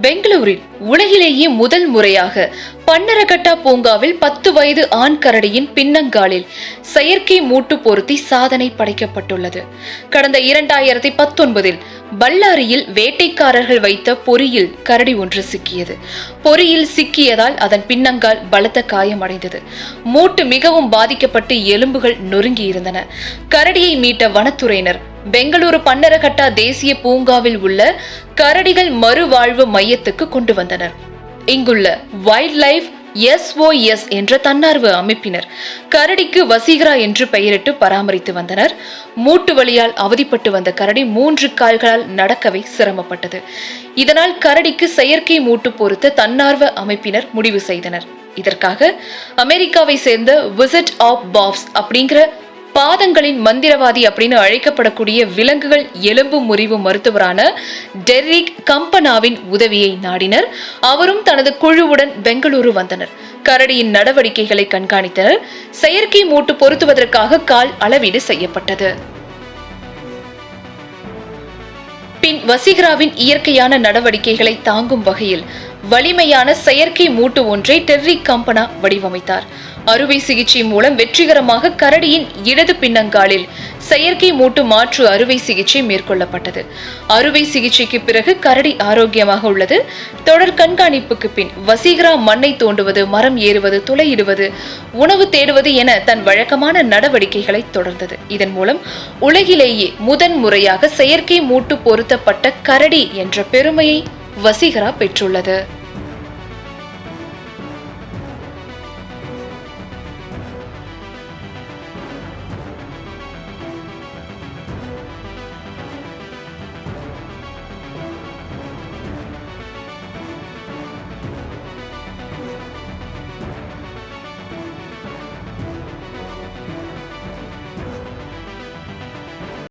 பெங்களூரில் உலகிலேயே முதல் முறையாக பன்னரகட்டா பூங்காவில் பத்து வயது ஆண் கரடியின் பின்னங்காலில் செயற்கை மூட்டு பொருத்தி சாதனை படைக்கப்பட்டுள்ளது. கடந்த இரண்டாயிரத்தி பத்தொன்பதில் பல்லாரியில் வேட்டைக்காரர்கள் வைத்த பொறியில் கரடி ஒன்று சிக்கியது. பொறியில் சிக்கியதால் அதன் பின்னங்கால் பலத்த காயமடைந்தது மூட்டு மிகவும் பாதிக்கப்பட்டு எலும்புகள் நொறுங்கி இருந்தன கரடியை மீட்ட வனத்துறையினர் பெங்களூரு பன்னரகட்டா தேசிய பூங்காவில் உள்ள கரடிகள் மறுவாழ்வு மையத்துக்கு கொண்டு வந்தனர். இங்குள்ள வைல்ட் லைஃப் எஸ்ஓஎஸ் என்ற தன்னார்வ அமைப்பினர் கரடிக்கு வசீகரா என்று பெயரிட்டு பராமரித்து வந்தனர். மூட்டு வழியால் அவதிப்பட்டு வந்த கரடி மூன்று கால்களால் நடக்கவே சிரமப்பட்டது. இதனால் கரடிக்கு செயற்கை மூட்டு பொருத்த தன்னார்வ அமைப்பினர் முடிவு செய்தனர். இதற்காக அமெரிக்காவை சேர்ந்த விசிட் ஆஃப் பாப்ஸ் அப்படிங்கிற பாதங்களின் மந்திரவாதி அப்படின்னு அழைக்கப்படக்கூடிய விலங்குகள் எலும்பு முறிவு மருத்துவரான டெர்ரிக் கம்பனாவின் உதவியை நாடினர். அவரும் தனது குழுவுடன் பெங்களூரு வந்தனர். கரடியின் நடவடிக்கைகளை கண்காணித்தனர். செயற்கை மூட்டு பொருத்துவதற்காக கால் அளவீடு செய்யப்பட்டது. பின் வசீகராவின் இயற்கையான நடவடிக்கைகளை தாங்கும் வகையில் வலிமையான செயற்கை மூட்டு ஒன்றை டெர்ரி கம்பனா வடிவமைத்தார். அறுவை சிகிச்சை மூலம் வெற்றிகரமாக கரடியின் இடது பின்னங்காலில் செயற்கை மூட்டு மாற்று அறுவை சிகிச்சை மேற்கொள்ளப்பட்டது. அறுவை சிகிச்சைக்கு பிறகு கரடி ஆரோக்கியமாக உள்ளது. தொடர் கண்காணிப்புக்கு பின் வசீகரா மண்ணை தோண்டுவது மரம் ஏறுவது துளையிடுவது உணவு தேடுவது என தன் வழக்கமான நடவடிக்கைகளை தொடர்ந்தது. இதன் மூலம் உலகிலேயே முதன் முறையாக செயற்கை மூட்டு பொருத்தப்பட்ட கரடி என்ற பெருமையை வசீகரா பெற்றுள்ளது.